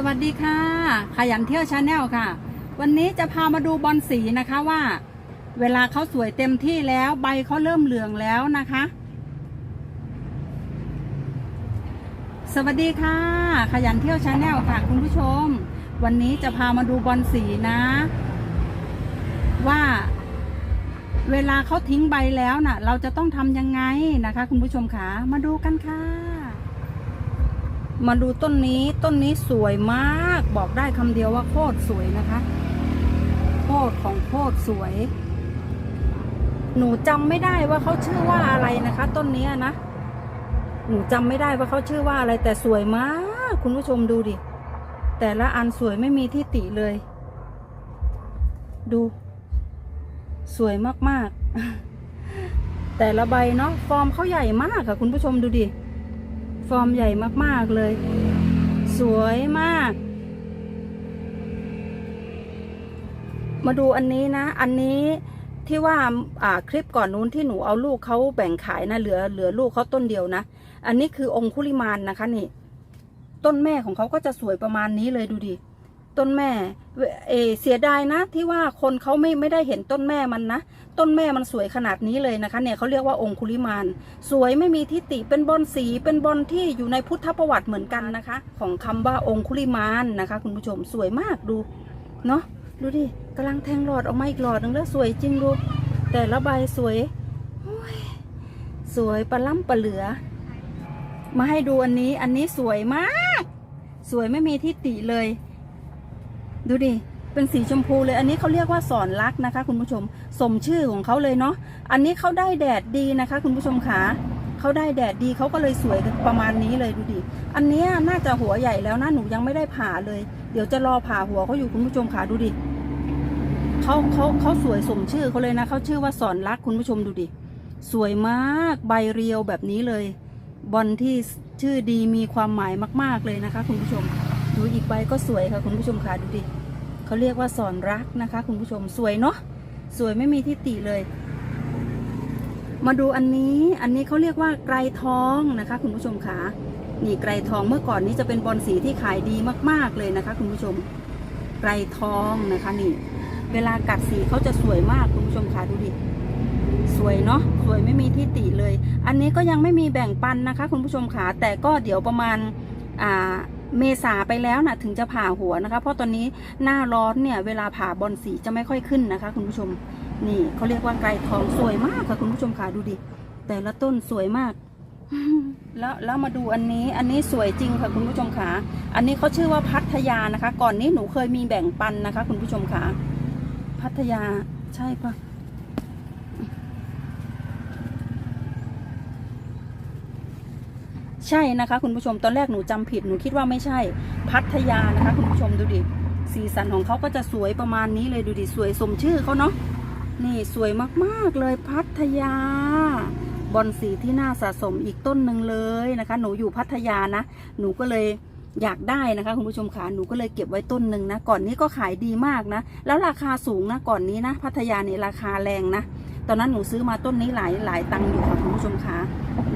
สวัสดีค่ะ ขยันเที่ยวชาแนลค่ะ วันนี้จะพามาดูบอลสีนะคะว่า เวลาเขาสวยเต็มที่แล้วใบเขาเริ่มเหลืองแล้วนะคะ สวัสดีค่ะ ขยันเที่ยวชาแนลค่ะคุณผู้ชม วันนี้จะพามาดูบอลสีนะ ว่า เวลาเขาทิ้งใบแล้วน่ะ เราจะต้องทำยังไงนะคะ คุณผู้ชมค่ะมาดูกันค่ะ มาดูต้นนี้ต้นนี้สวยมากบอกได้คำเดียวว่าโคตรสวยนะคะโคตรของโคตรสวย หนูจำไม่ได้ว่าเขาชื่อว่าอะไรนะคะ ต้นนี้นะหนูจำไม่ได้ว่าเขาชื่อว่าอะไร แต่สวยมาก คุณผู้ชมดูดิ แต่ละอันสวยไม่มีที่ติเลย ดู สวยมากๆ แต่ละใบเนาะฟอร์มเขาใหญ่มากค่ะ คุณผู้ชมดูดิ ฟอร์มใหญ่มากๆเลย สวยมาก มาดูอันนี้นะ อันนี้ที่ว่าอ่าคลิปก่อนนู้นที่หนูเอาลูกเขาแบ่งขายนะเหลือเหลือลูกเขาต้นเดียวนะ อันนี้คือองคุลิมานนะคะนี่ ต้นแม่ของเขาก็จะสวยประมาณนี้เลยดูดิ ต้นแม่เอเสียดายนะที่ว่าคนเขาไม่ไม่ได้เห็นต้นแม่มันนะ ต้นแม่มันสวยขนาดนี้เลยนะคะ เนี่ยเขาเรียกว่าองคุลิมาน สวยไม่มีทิฏฐิเป็นบอลสีเป็นบอลที่อยู่ในพุทธประวัติเหมือนกันนะคะ ของคำว่าองคุลิมานนะคะ คุณผู้ชมสวยมากดูเนาะดูดิกำลังแทงหลอดออกมาอีกหลอดหนึงแล้วสวยจริงดูแต่ละใบสวยยสวยปลาล่ำปลาเหลือ มาให้ดูอันนี้อันนี้สวยมาก สวยไม่มีทิฏฐิเลย ดูดิ เป็นสีชมพูเลย อันนี้เขาเรียกว่าสอนรักนะคะ คุณผู้ชม สมชื่อของเขาเลยเนาะ อันนี้เขาได้แดดดีนะคะ คุณผู้ชมขาเขาได้แดดดีเขาก็เลยสวยประมาณนี้เลยดูดิ อันนี้น่าจะหัวใหญ่แล้วนะ หนูยังไม่ได้ผ่าเลย เดี๋ยวจะรอผ่าหัวเขาอยู่คุณผู้ชมขาดูดิเขาเขาเขาสวยสมชื่อเขาเลยนะเขาชื่อว่าสอนรักคุณผู้ชมดูดิ สวยมากใบเรียวแบบนี้เลย บอลที่ชื่อดีมีความหมายมาก ๆเลยนะคะ คุณผู้ชมดูอีกใบก็สวยค่ะคุณผู้ชมค่ะดูดิ เขาเรียกว่าสอนรักนะคะ คุณผู้ชมสวยเนาะสวยไม่มีที่ติเลย มาดูอันนี้อันนี้เขาเรียกว่าไกรทองนะคะ คุณผู้ชมคะนี่ไกรทองเมื่อก่อนนี้จะเป็นบอลสีที่ขายดีมาก ๆเลยนะคะ คุณผู้ชมไกรทองนะคะนี่ เวลากัดสีเขาจะสวยมากคุณผู้ชมคะดูดิสวยเนาะสวยไม่มีที่ติเลย อันนี้ก็ยังไม่มีแบ่งปันนะคะ คุณผู้ชมค่ะแต่ก็เดี๋ยวประมาณอ่า เมษาไปแล้วนะถึงจะผ่าหัวนะคะ เพราะตอนนี้หน้าร้อนเนี่ย เวลาผ่าบอลสีจะไม่ค่อยขึ้นนะคะ คุณผู้ชม นี่เขาเรียกว่าไกรทองสวยมากค่ะคุณผู้ชมค่ะดูดิ แต่ละต้นสวยมาก แล้วแล้วมาดูอันนี้ อันนี้สวยจริงค่ะคุณผู้ชมค่ะอันนี้เขาชื่อว่าพัทยานะคะ ก่อนนี้หนูเคยมีแบ่งปันนะคะ คุณผู้ชมค่ะพัทยาใช่ปะ ใช่นะคะ คุณผู้ชมตอนแรกหนูจำผิดหนูคิดว่าไม่ใช่ พัทยานะคะ คุณผู้ชมดูดิสีสันของเขาก็จะสวยประมาณนี้เลยดูดิสวยสมชื่อเขาเนาะนี่สวยมากๆเลยพัทยา บอลสีที่น่าสะสมอีกต้นหนึ่งเลยนะคะ หนูอยู่พัทยานะ หนูก็เลยอยากได้นะคะ คุณผู้ชมขาหนูก็เลยเก็บไว้ต้นหนึ่งนะ ก่อนนี้ก็ขายดีมากนะ แล้วราคาสูงนะก่อนนี้นะ พัทยาเนี่ยราคาแรงนะ ตอนนั้นหนูซื้อมาต้นนี้หลายหลายตังค์อยู่ค่ะคุณผู้ชมคะ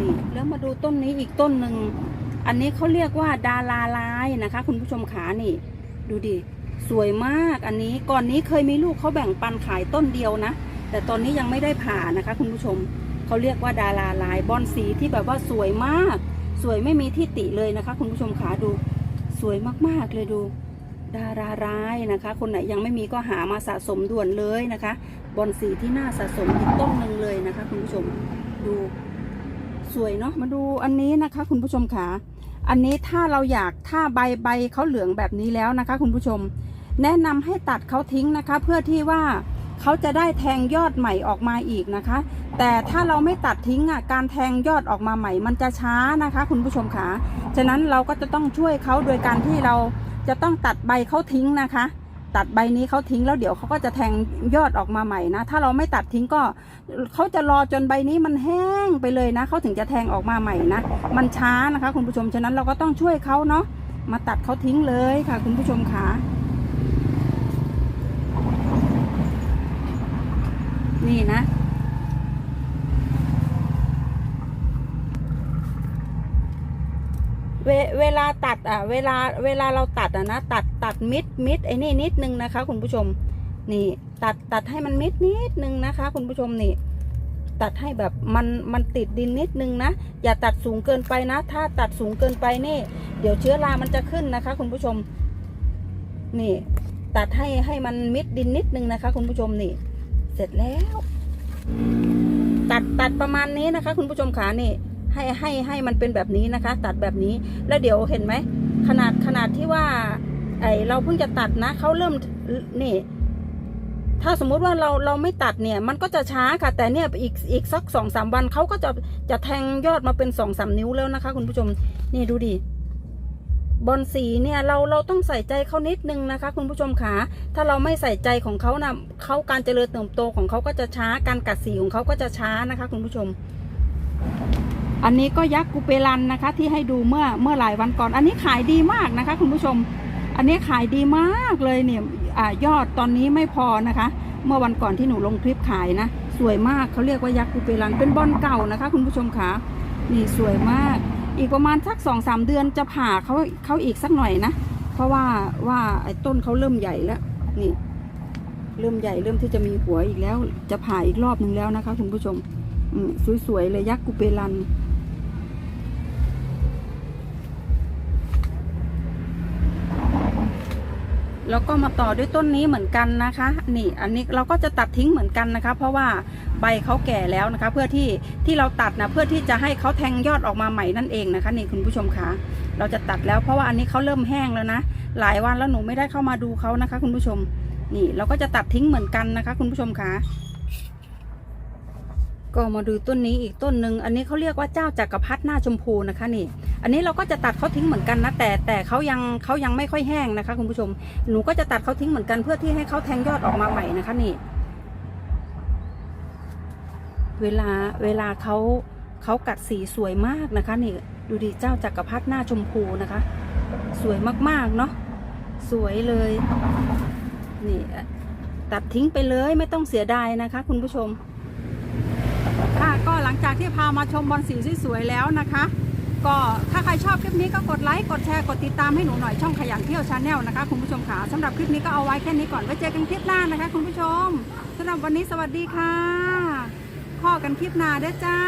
นี่แล้วมาดูต้นนี้อีกต้นหนึ่งอันนี้เขาเรียกว่าดาราลายนะคะ คุณผู้ชมขานี่ ดูดิสวยมากอันนี้ก่อนนี้เคยมีลูกเขาแบ่งปันขายต้นเดียวนะ แต่ตอนนี้ยังไม่ได้ผ่านะคะ คุณผู้ชมเขาเรียกว่าดาราลายบอนสีที่แบบว่าสวยมาก สวยไม่มีที่ติเลยนะคะ คุณผู้ชมขาดู สวยมากๆเลยดู ดาราร้ายนะคะ คนไหนยังไม่มีก็หามาสะสมด่วนเลยนะคะบอลสีที่น่าสะสมอีกต้นหนึ่งเลยนะคะ คุณผู้ชมดูสวยเนาะมาดูอันนี้นะคะ คุณผู้ชมค่ะอันนี้ถ้าเราอยากถ้าใบใบเขาเหลืองแบบนี้แล้วนะคะ คุณผู้ชม แนะนำให้ตัดเขาทิ้งนะคะ เพื่อที่ว่าเขาจะได้แทงยอดใหม่ออกมาอีกนะคะ แต่ถ้าเราไม่ตัดทิ้งอะการแทงยอดออกมาใหม่ มันจะช้านะคะ คุณผู้ชมค่ะฉะนั้นเราก็จะต้องช่วยเขาโดยการที่เรา จะต้องตัดใบเขาทิ้งนะคะ ตัดใบนี้เขาทิ้งแล้วเดี๋ยวเขาก็จะแทงยอดออกมาใหม่นะ ถ้าเราไม่ตัดทิ้งก็เขาจะรอจนใบนี้มันแห้งไปเลยนะเขาถึงจะแทงออกมาใหม่นะ มันช้านะคะ คุณผู้ชมฉะนั้นเราก็ต้องช่วยเขาเนาะมาตัดเขาทิ้งเลยค่ะ คุณผู้ชมค่ะนี่นะ เว เวเวลา ตัดอะเวลาเวลาเราตัดอะนะตัดตัดมิดมิดไอ้นี่นิดนึงนะคะ คุณผู้ชมนี่ตัดตัดให้มันมิดนิดนึงนะคะ คุณผู้ชมนี่ ตัดให้แบบมันมันติดดินนิดนึงนะอย่าตัดสูงเกินไปนะ ถ้าตัดสูงเกินไปนี่ เดี๋ยวเชื้อรามันจะขึ้นนะคะ คุณผู้ชม นี่ ตัดให้ให้มันมิดดินนิดนึงนะคะ คุณผู้ชมนี่ เสร็จแล้ว ตัดตัดประมาณนี้นะคะ คุณผู้ชมขานี่ ให้ให้ให้มันเป็นแบบนี้นะคะ ตัดแบบนี้แล้วเดี๋ยวเห็นไหมขนาดขนาดที่ว่าไอเราเพิ่งจะตัดนะเขาเริ่มนี่ ถ้าสมมุติว่าเราเราไม่ตัดเนี่ย มันก็จะช้าค่ะ แต่เนี่ยอีกอีกสักสองสามวันเขาก็จะจะแทงยอดมาเป็นสองสามนิ้วแล้วนะคะ คุณผู้ชมนี่ดูดิบอลสีเนี่ยเราเราต้องใส่ใจเขานิดนึงนะคะ คุณผู้ชมขาถ้าเราไม่ใส่ใจของเขานะเขาการเจริญเติบโตของเขาก็จะช้าการกัดสีของเขาก็จะช้านะคะ คุณผู้ชม อันนี้ก็ยักษ์กูเปรันนะคะ ที่ให้ดูเมื่อเมื่อหลายวันก่อน อันนี้ขายดีมากนะคะ คุณผู้ชม อันนี้ขายดีมากเลยเนี่ยอยอดตอนนี้ไม่พอนะคะ เมื่อวันก่อนที่หนูลงคลิปขายนะ สวยมากเขาเรียกว่ายักษ์กูเปรันเป็นบอลเก่านะคะ คุณผู้ชมคะนี่สวยมาก อีกประมาณสักสองสามเดือนจะผ่าเขาเขาอีกสักหน่อยนะ เพราะว่าว่าไอ้ต้นเขาเริ่มใหญ่แล้วนี่เริ่มใหญ่เริ่มที่จะมีหัวอีกแล้ว จะผ่าอีกรอบหนึ่งแล้วนะคะ คุณผู้ชมสวยๆเลยยักษ์กูเปรัน แล้วก็มาต่อด้วยต้นนี้เหมือนกันนะคะ นี่อันนี้เราก็จะตัดทิ้งเหมือนกันนะคะ เพราะว่าใบเขาแก่แล้วนะคะ เพื่อที่ที่เราตัดนะเพื่อที่จะให้เขาแทงยอดออกมาใหม่นั่นเองนะคะ นี่คุณผู้ชมคะเราจะตัดแล้วเพราะว่าอันนี้เขาเริ่มแห้งแล้วนะ หลายวันแล้วหนูไม่ได้เข้ามาดูเขานะคะ คุณผู้ชม นี่เราก็จะตัดทิ้งเหมือนกันนะคะ คุณผู้ชมคะก็มาดูต้นนี้อีกต้นหนึ่งอันนี้เขาเรียกว่าเจ้าจักรพรรดิหน้าชมพูนะคะนี่ อันนี้เราก็จะตัดเขาทิ้งเหมือนกันนะแต่แต่เขายังเขายังไม่ค่อยแห้งนะคะ คุณผู้ชมหนูก็จะตัดเขาทิ้งเหมือนกันเพื่อที่ให้เขาแทงยอดออกมาใหม่นะคะนี่ เวลาเวลาเขาเขากัดสีสวยมากนะคะ นี่ดูดิเจ้าจักรพรรดิหน้าชมพูนะคะ สวยมากๆเนาะสวยเลย นี่ตัดทิ้งไปเลยไม่ต้องเสียดายนะคะ คุณผู้ชม ค่ะก็หลังจากที่พามาชมบอลสีสวยๆแล้วนะคะ ก็ถ้าใครชอบคลิปนี้ก็กดไลค์กดแชร์กดติดตามให้หนูหน่อยช่องขยันเที่ยวชาแนลนะคะคุณผู้ชมค่ะสำหรับคลิปนี้ก็เอาไว้แค่นี้ก่อนไว้เจอกันคลิปหน้านะคะ คุณผู้ชมสำหรับวันนี้สวัสดีค่ะข้อกันคลิปหน้าเด้อจ้า